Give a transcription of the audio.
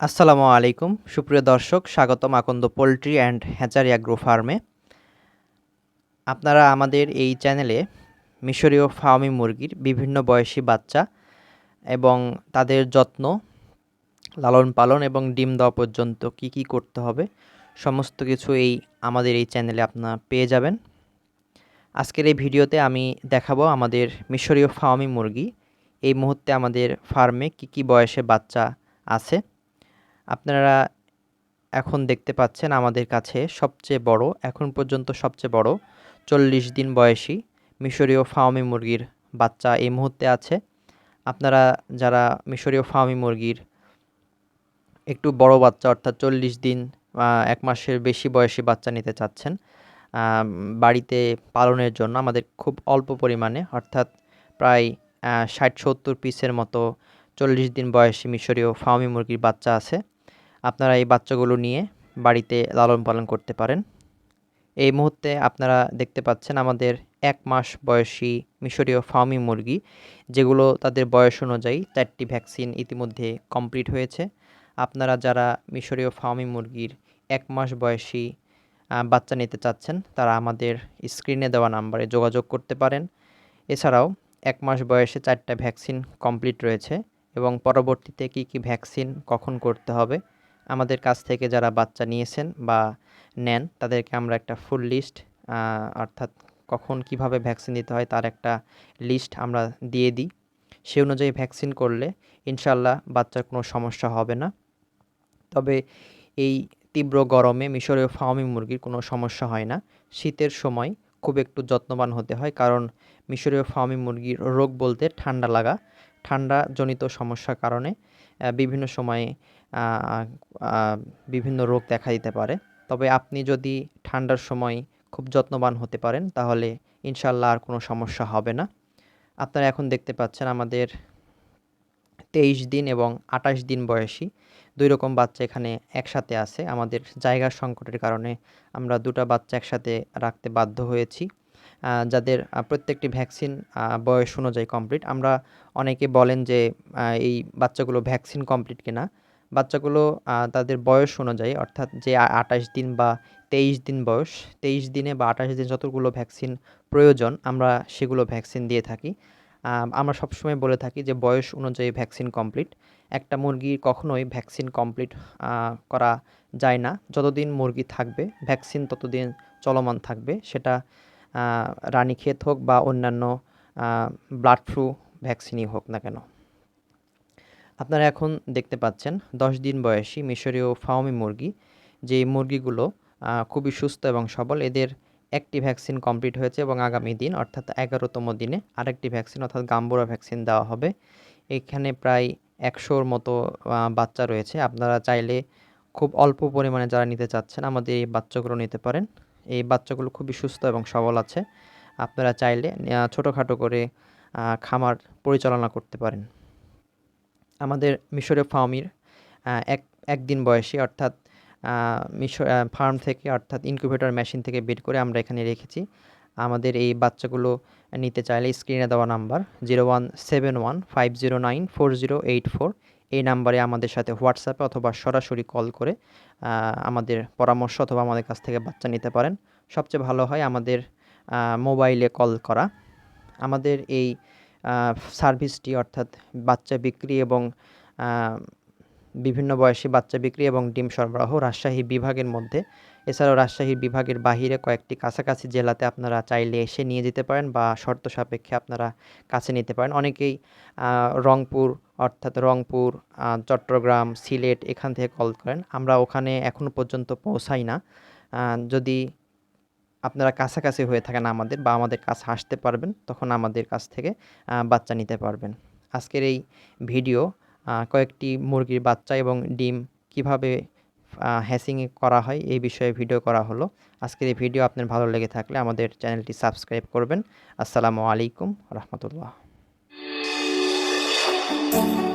আসসালামু আলাইকুম। সুপ্রিয় দর্শক, স্বাগতম Akanda poultry and hatchery agro ফার্মে। আপনারা আমাদের এই চ্যানেলে মিশরীয় ফার্মি মুরগির বিভিন্ন বয়সী বাচ্চা এবং তাদের যত্ন, লালন পালন এবং ডিম দেওয়া পর্যন্ত কি কি করতে হবে, সমস্ত কিছু এই আমাদের এই চ্যানেলে আপনারা পেয়ে যাবেন। আজকের এই ভিডিওতে আমি দেখাবো আমাদের মিশরীয় ফার্মি মুরগি। এই মুহূর্তে আমাদের ফার্মে কি কি বয়সে বাচ্চা আছে। আপনারা এখন দেখতে পাচ্ছেন আমাদের কাছে সবচেয়ে বড়, এখন পর্যন্ত সবচেয়ে বড় চল্লিশ দিন বয়সী মিশরীয় ফার্মি মুরগির বাচ্চা এই মুহূর্তে আছে। আপনারা যারা মিশরীয় ফার্মি মুরগির একটু বড় বাচ্চা, অর্থাৎ চল্লিশ দিন এক মাসের বেশি বয়সী বাচ্চা নিতে চাচ্ছেন বাড়িতে পালনের জন্য আমাদের খুব অল্প পরিমাণে, অর্থাৎ প্রায় ষাট সত্তর পিসের মতো চল্লিশ দিন বয়সী মিশরীয় ফার্মি মুরগির বাচ্চা আছে। আপনারা এই বাচ্চাগুলো নিয়ে বাড়িতে লালন পালন করতে পারেন। এই মুহূর্তে আপনারা দেখতে পাচ্ছেন আমাদের এক মাস বয়সী মিশরীয় ফার্মি মুরগি, যেগুলো তাদের বয়স অনুযায়ী চারটি ভ্যাকসিন ইতিমধ্যে কমপ্লিট হয়েছে। আপনারা যারা মিশরীয় ফার্মি মুরগির এক মাস বয়সী বাচ্চা নিতে চাচ্ছেন, তারা আমাদের স্ক্রিনে দেওয়া নাম্বারে যোগাযোগ করতে পারেন। এছাড়াও এক মাস বয়সে চারটা ভ্যাকসিন কমপ্লিট রয়েছে এবং পরবর্তীতে কি কি ভ্যাকসিন কখন করতে হবে আমাদের কাছ থেকে যারা বাচ্চা নিয়েছেন বা নেন, তাদেরকে আমরা একটা ফুল লিস্ট অর্থাৎ কখন কীভাবে ভ্যাকসিন দিতে হয় তার একটা লিস্ট আমরা দিয়ে দিই। সে অনুযায়ী ভ্যাকসিন করলে ইনশাল্লাহ বাচ্চার কোনো সমস্যা হবে না। তবে এই তীব্র গরমে মিশরীয় ফার্মি মুরগির কোনো সমস্যা হয় না। শীতের সময় খুব একটু যত্নবান হতে হয়, কারণ মিশরীয় ফার্মি মুরগির রোগ বলতে ঠান্ডা লাগা ঠান্ডা জনিত সমস্যার কারণে বিভিন্ন সময়ে বিভিন্ন রোগ দেখা দিতে পারে। তবে আপনি যদি ঠান্ডার সময় খুব যত্নবান হতে পারেন, তাহলে ইনশাল্লাহ আর কোনো সমস্যা হবে না। আপনারা এখন দেখতে পাচ্ছেন আমাদের তেইশ দিন এবং আটাশ দিন বয়সী দুই রকম বাচ্চা এখানে একসাথে আছে। আমাদের জায়গার সংকটের কারণে আমরা দুটা বাচ্চা একসাথে রাখতে বাধ্য হয়েছি। যাদের প্রত্যেকটি ভ্যাকসিন বয়স অনুযায়ী কমপ্লিট আমরা অনেকে বলেন যে এই বাচ্চাগুলো ভ্যাকসিন কমপ্লিট কিনা। বাচ্চাগুলো তাদের বয়স অনুযায়ী, অর্থাৎ যে আঠাশ দিন বা তেইশ দিন বয়স, তেইশ দিনে বা আঠাশ দিন যতগুলো ভ্যাকসিন প্রয়োজন, আমরা সেগুলো ভ্যাকসিন দিয়ে থাকি। আমরা সবসময় বলে থাকি যে, বয়স অনুযায়ী ভ্যাকসিন কমপ্লিট একটা মুরগি কখনোই ভ্যাকসিন কমপ্লিট করা যায় না। যতদিন মুরগি থাকবে, ভ্যাকসিন ততদিন চলমান থাকবে। সেটা রানীক্ষেত হোক বা অন্যান্য ব্লাড ফ্লু ভ্যাকসিনই হোক না কেন। আপনারা এখন দেখতে পাচ্ছেন দশ দিন বয়সী মিশরীয় ফাওমি মুরগি যে মুরগিগুলো খুবই সুস্থ এবং সবল। এদের একটি ভ্যাকসিন কমপ্লিট হয়েছে এবং আগামী দিন, অর্থাৎ এগারোতম দিনে, আরেকটি ভ্যাকসিন অর্থাৎ গাম্বোরা ভ্যাকসিন দেওয়া হবে। এখানে প্রায় একশোর মতো বাচ্চা রয়েছে। আপনারা চাইলে খুব অল্প পরিমাণে যারা নিতে চাচ্ছেন, আমাদের এই বাচ্চাগুলো নিতে পারেন। এই বাচ্চাগুলো খুবই সুস্থ এবং সবল আছে। আপনারা চাইলে ছোটোখাটো করে খামার পরিচালনা করতে পারেন। আমাদের মিশরীয় ফার্মির এক, একদিন বয়সী অর্থাৎ মিশর ফার্ম থেকে অর্থাৎ ইনকিউবেটর মেশিন থেকে বের করে আমরা এখানে রেখেছি। আমাদের এই বাচ্চাগুলো নিতে চাইলে স্ক্রিনে দেওয়া number zero one seven one five zero nine four zero eight four. এই নাম্বারে আমাদের সাথে হোয়াটসঅ্যাপে অথবা সরাসরি কল করে আমাদের পরামর্শ অথবা আমাদের কাছ থেকে বাচ্চা নিতে পারেন। সবচেয়ে ভালো হয় আমাদের মোবাইলে কল করা। আমাদের এই সার্ভিসটি অর্থাৎ বাচ্চা বিক্রি এবং বিভিন্ন বয়সী বাচ্চা বিক্রি এবং ডিম সরবরাহ রাজশাহী বিভাগের মধ্যে। এছাড়াও রাজশাহী বিভাগের বাহিরে কয়েকটি কাছাকাছি জেলাতে আপনারা চাইলে এসে নিয়ে যেতে পারেন বা শর্ত সাপেক্ষে আপনারা কাছে নিতে পারেন। অনেকেই রংপুর অর্থাৎ রংপুর চট্টগ্রাম, সিলেট এখান থেকে কল করেন। আমরা ওখানে এখনও পর্যন্ত পৌঁছাই না। যদি আপনারা কাছাকাছি হয়ে থাকেন আমাদের বা আমাদের কাছে আসতে পারবেন, তখন আমাদের কাছ থেকে বাচ্চা নিতে পারবেন। আজকের এই ভিডিও কয়েকটি মুরগির বাচ্চা এবং ডিম কীভাবে হ্যাসিং করা হয়, এই বিষয়ে ভিডিও করা হলো। আজকের এই ভিডিও আপনার ভালো লেগে থাকলে আমাদের চ্যানেলটি সাবস্ক্রাইব করবেন। আসসালামু আলাইকুম রহমতুল্লাহ। Thank you.